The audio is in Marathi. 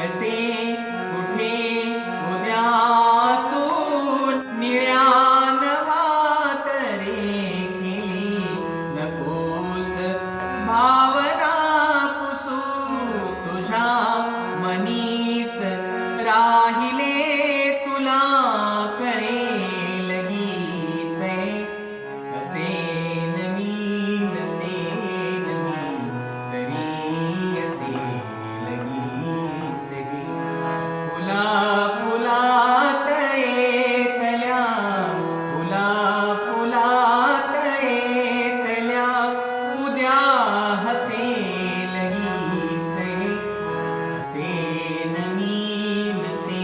कसे कुठे उद्या सून निळ्या नवात रेखिली नकोस भावना तुझ्या मनीच राहिले